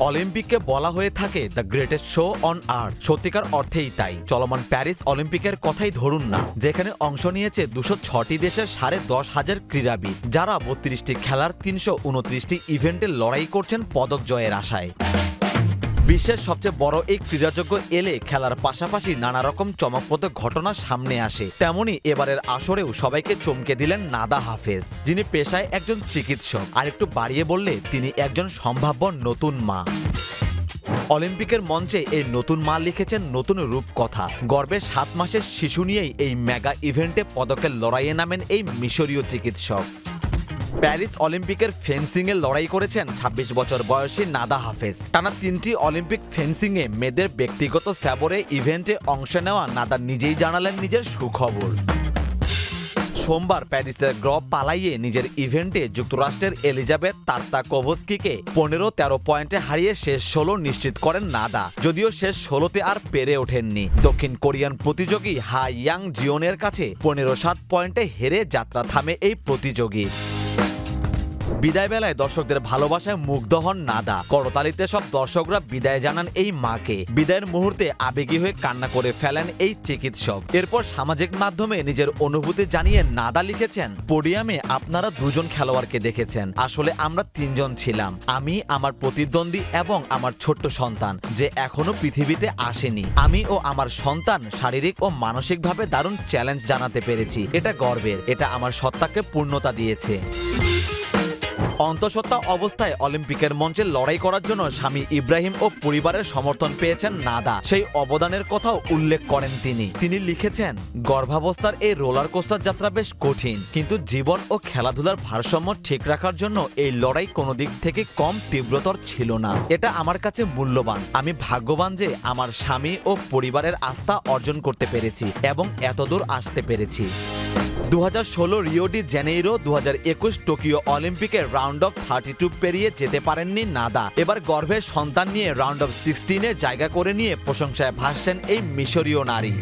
অলিম্পিককে বলা হয়ে থাকে the greatest show on earth. সত্যিকার অর্থেই তাই। চলমান প্যারিস অলিম্পিকের কথাই ধরুন না, যেখানে অংশ নিয়েছে দুশো ছটি দেশের সাড়ে দশ হাজার ক্রীড়াবিদ, যারা বত্রিশটি খেলার তিনশো উনত্রিশটি ইভেন্টে লড়াই করছেন পদক জয়ের আশায়। বিশ্বের সবচেয়ে বড় এই ক্রীড়াযোগ্য এলে খেলার পাশাপাশি নানা রকম চমকপ্রদ ঘটনা সামনে আসে। তেমনি এবারের আসরেও সবাইকে চমকে দিলেন নাদা হাফেজ, যিনি পেশায় একজন চিকিৎসক। আর একটু বাড়িয়ে বললে, তিনি একজন সম্ভাব্য নতুন মা। অলিম্পিকের মঞ্চে এই নতুন মা লিখেছেন নতুন রূপকথা। গর্বের সাত মাসের শিশু নিয়েই এই মেগা ইভেন্টে পদকের লড়াইয়ে নামেন এই মিশরীয় চিকিৎসক। প্যারিস অলিম্পিকের ফেন্সিংয়ে লড়াই করেছেন ২৬ বছর বয়সী নাদা হাফেজ। টানা তিনটি অলিম্পিক ফেন্সিংয়ে মেয়েদের ব্যক্তিগত স্যাবরে ইভেন্টে অংশ নেওয়া নাদা নিজেই জানালেন নিজের সুখবর। সোমবার প্যারিসের গ্রব পালাইয়ে নিজের ইভেন্টে যুক্তরাষ্ট্রের এলিজাবেথ তার্তাকোভস্কিকে পনেরো তেরো পয়েন্টে হারিয়ে শেষ ষোলো নিশ্চিত করেন নাদা। যদিও শেষ ষোলোতে আর পেরে ওঠেননি। দক্ষিণ কোরিয়ান প্রতিযোগী হা ইয়াং জিওনের কাছে পনেরো সাত পয়েন্টে হেরে যাত্রা থামে এই প্রতিযোগী। বিদায় বেলায় দর্শকদের ভালোবাসায় মুগ্ধ হন নাদা। করতালিতে সব দর্শকরা বিদায় জানান এই মাকে। বিদায়ের মুহূর্তে আবেগী হয়ে কান্না করে ফেলেন এই চিকিৎসক। এরপর সামাজিক মাধ্যমে নিজের অনুভূতি জানিয়ে নাদা লিখেছেন, পোডিয়ামে আপনারা দুজন খেলোয়াড়কে দেখেছেন। আসলে আমরা তিনজন ছিলাম। আমি, আমার প্রতিদ্বন্দ্বী এবং আমার ছোট্ট সন্তান, যে এখনও পৃথিবীতে আসেনি। আমি ও আমার সন্তান শারীরিক ও মানসিকভাবে দারুণ চ্যালেঞ্জ জানাতে পেরেছি। এটা গর্বের। এটা আমার সত্তাকে পূর্ণতা দিয়েছে। অন্তঃসত্ত্বা অবস্থায় অলিম্পিকের মঞ্চে লড়াই করার জন্য স্বামী ইব্রাহিম ও পরিবারের সমর্থন পেয়েছেন নাদা। সেই অবদানের কথাও উল্লেখ করেন তিনি। তিনি লিখেছেন, গর্ভাবস্থার এই রোলার কোস্টার যাত্রা বেশ কঠিন, কিন্তু জীবন ও খেলাধুলার ভারসাম্য ঠিক রাখার জন্য এই লড়াই কোনো দিক থেকে কম তীব্রতর ছিল না। এটা আমার কাছে মূল্যবান। আমি ভাগ্যবান যে আমার স্বামী ও পরিবারের আস্থা অর্জন করতে পেরেছি এবং এতদূর আসতে পেরেছি। দু হাজার ষোলো রিও ডি জেনেইরো দু হাজার একুশ টোকিও অলিম্পিকে রাউন্ড অফ থার্টি টু পেরিয়ে যেতে পারেননি নাদা। এবার গর্ভের সন্তান নিয়ে রাউন্ড অফ সিক্সটিনে জায়গা করে নিয়ে প্রশংসায় ভাসছেন এই মিশরীয় নারী।